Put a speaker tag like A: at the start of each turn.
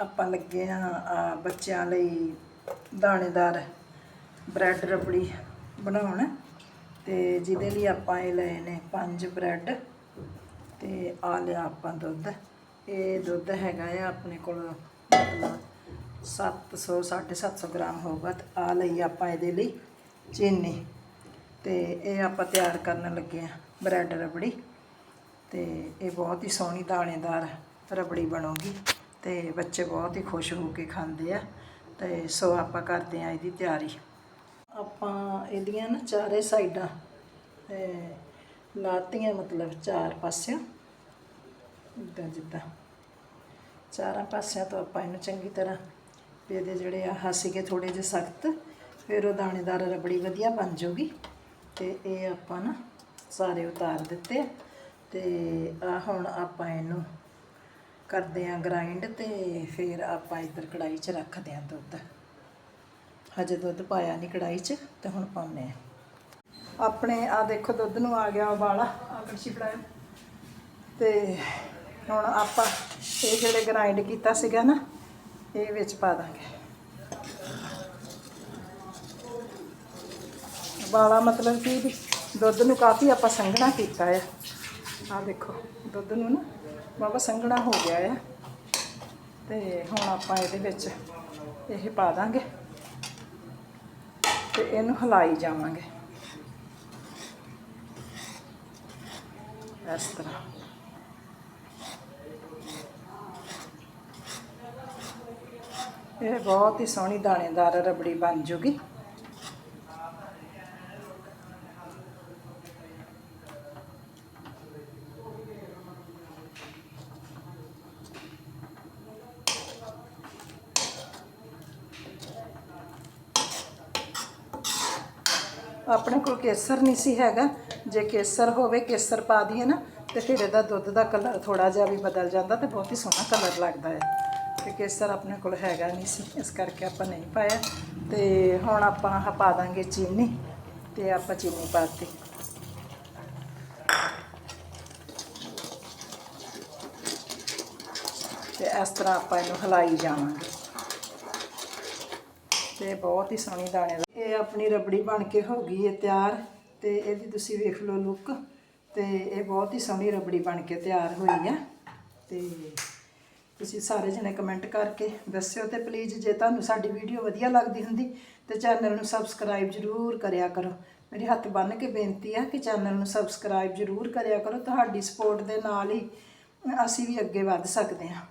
A: ਆਪਾਂ ਲੱਗੇ ਆ ਬੱਚਿਆਂ ਲਈ ਦਾਣੇਦਾਰ ਬ੍ਰੈਡ ਰਬੜੀ ਬਣਾਉਣ। ਤੇ ਜਿਹਦੇ ਲਈ ਆਪਾਂ ਇਹ ਲਏ ਨੇ ਪੰਜ ਬ੍ਰੈਡ ਤੇ ਆ ਲਿਆ ਆਪਾਂ ਦੁੱਧ। ਇਹ ਦੁੱਧ ਹੈਗਾ ਆ ਆਪਣੇ ਕੋਲ ਮਤਲਬ 700 750 ਗ੍ਰਾਮ ਹੋਊਗਾ ਤੇ ਆ ਲਈ ਆਪਾਂ ਇਹਦੇ ਲਈ ਚੀਨੀ। ਤੇ ਇਹ ਆਪਾਂ ਤਿਆਰ ਕਰਨ ਲੱਗੇ ਆ ਬ੍ਰੈਡ ਰਬੜੀ। ਤੇ ਇਹ ਬਹੁਤ ਹੀ ਸੋਹਣੀ ਦਾਣੇਦਾਰ ਰਬੜੀ ਬਣੂਗੀ। ਤੇ ਬੱਚੇ ਬਹੁਤ ਹੀ ਖੁਸ਼ ਹੋ ਕੇ ਖਾਂਦੇ ਆ ਤੇ ਸੋ ਆਪਾਂ ਕਰਦੇ ਆ ਇਹਦੀ ਤਿਆਰੀ। ਆਪਾਂ ਇਹਦੀਆਂ ਨਾ ਚਾਰੇ ਸਾਈਡਾਂ ਲਾਤੀਆਂ ਮਤਲਬ ਚਾਰ ਪਾਸਿਓਂ ਇੱਦਾਂ ਜਿੱਦਾਂ। ਚਾਰਾਂ ਪਾਸਿਆਂ ਤੋਂ ਆਪਾਂ ਇਹਨੂੰ ਚੰਗੀ ਤਰ੍ਹਾਂ ਇਹਦੇ ਜਿਹੜੇ ਆਹ ਸੀਗੇ ਥੋੜੇ ਜਿਹੇ ਸਖਤ, ਫਿਰ ਉਹ ਦਾਣੇਦਾਰ ਰਬੜੀ ਵਧੀਆ ਬਣ ਜਾਊਗੀ। ਤੇ ਇਹ ਆਪਾਂ ਨਾ ਸਾਰੇ ਉਤਾਰ ਦਿੱਤੇ ਆ। ਤੇ ਆ ਹੁਣ ਆਪਾਂ ਇਹਨੂੰ ਕਰਦੇ ਆ ਗ੍ਰਾਈਂਡ ਤੇ ਫਿਰ ਆਪਾਂ ਇੱਧਰ ਕੜਾਈ 'ਚ ਰੱਖਦੇ ਆ ਦੁੱਧ। ਹਜੇ ਦੁੱਧ ਪਾਇਆ ਨਹੀਂ ਕੜਾਈ 'ਚ ਤੇ ਹੁਣ ਪਾਉਂਦੇ ਆ ਆਪਣੇ ਆ ਦੇਖੋ ਦੁੱਧ ਨੂੰ ਆ ਗਿਆ ਉਬਾਲਾ ਆ ਕੜਛੀ ਫੜਾਇਓ। ਤੇ ਹੁਣ ਆਪਾਂ ਇਹ ਜਿਹੜੇ ਗ੍ਰਾਈਂਡ ਕੀਤਾ ਸੀਗਾ ਨਾ, ਇਹ ਵਿੱਚ ਪਾ ਦਾਂਗੇ। ਉਬਾਲਾ ਮਤਲਬ ਕਿ ਦੁੱਧ ਨੂੰ ਕਾਫੀ ਆਪਾਂ ਸੰਘਣਾ ਕੀਤਾ ਆ। ਆ ਦੇਖੋ ਦੁੱਧ ਨੂੰ ਨਾ। ਬਾਬਾ ਸੰਘਣਾ ਹੋ ਗਿਆ ਆ। ਤੇ ਹੁਣ ਆਪਾਂ ਇਹਦੇ ਵਿੱਚ ਇਹ ਪਾ ਦਾਂਗੇ ਤੇ ਇਹਨੂੰ ਹਿਲਾਈ ਜਾਵਾਂਗੇ। ਇਸ ਤਰ੍ਹਾਂ। ਇਹ ਬਹੁਤ ਹੀ ਸੋਹਣੀ ਦਾਣੇਦਾਰ ਰਬੜੀ ਬਣ ਜੂਗੀ। ਆਪਣੇ ਕੋਲ ਕੇਸਰ ਨਹੀਂ ਸੀ ਹੈਗਾ। ਜੇ ਕੇਸਰ ਹੋਵੇ, ਕੇਸਰ ਪਾ ਦਈਏ ਨਾ, ਤੇ ਫਿਰ ਇਹਦਾ ਦੁੱਧ ਦਾ ਕਲਰ ਥੋੜਾ ਜਿਹਾ ਵੀ ਬਦਲ ਜਾਂਦਾ ਤੇ ਬਹੁਤ ਹੀ ਸੋਹਣਾ ਕਲਰ ਲੱਗਦਾ ਹੈ। ਤੇ ਕੇਸਰ ਆਪਣੇ ਕੋਲ ਹੈਗਾ ਨਹੀਂ ਸੀ, ਇਸ ਕਰਕੇ ਆਪਾਂ ਨਹੀਂ ਪਾਇਆ। ਤੇ ਹੁਣ ਆਪਾਂ ਆਹ ਪਾ ਦਾਂਗੇ ਚੀਨੀ ਤੇ ਆਪਾਂ ਚੀਨੀ ਪਾਤੀ। ਤੇ ਇਸ ਤਰ੍ਹਾਂ ਆਪਾਂ ਇਹਨੂੰ ਹਿਲਾਈ ਜਾਵਾਂਗੇ। ਤੇ ਬਹੁਤ ਹੀ ਸੋਹਣੀ ਦਾਣੇ ਇਹ ਆਪਣੀ ਰਬੜੀ ਬਣ ਕੇ ਹੋ ਗਈ ਹੈ ਤਿਆਰ, ਤੇ ਇਹਦੀ ਤੁਸੀਂ ਵੇਖ ਲਓ ਲੁੱਕ ਤੇ ਇਹ ਬਹੁਤ ਹੀ ਸੋਹਣੀ ਰਬੜੀ ਬਣ ਕੇ ਤਿਆਰ ਹੋਈ ਹੈ ਤੇ ਤੁਸੀਂ ਸਾਰੇ ਜਣੇ ਕਮੈਂਟ ਕਰਕੇ ਦੱਸਿਓ ਤੇ ਪਲੀਜ਼ ਜੇ ਤੁਹਾਨੂੰ ਸਾਡੀ ਵੀਡੀਓ ਵਧੀਆ ਲੱਗਦੀ ਹੁੰਦੀ, ਤੇ ਚੈਨਲ ਨੂੰ ਸਬਸਕ੍ਰਾਈਬ ਜ਼ਰੂਰ ਕਰਿਆ ਕਰੋ। ਮੇਰੇ ਹੱਥ ਬੰਨ੍ਹ ਕੇ ਬੇਨਤੀ ਹੈ ਕਿ ਚੈਨਲ ਨੂੰ ਸਬਸਕ੍ਰਾਈਬ ਜ਼ਰੂਰ ਕਰਿਆ ਕਰੋ, ਤੁਹਾਡੀ ਸਪੋਰਟ ਦੇ ਨਾਲ ਹੀ ਅਸੀਂ ਵੀ ਅੱਗੇ ਵੱਧ ਸਕਦੇ ਹਾਂ।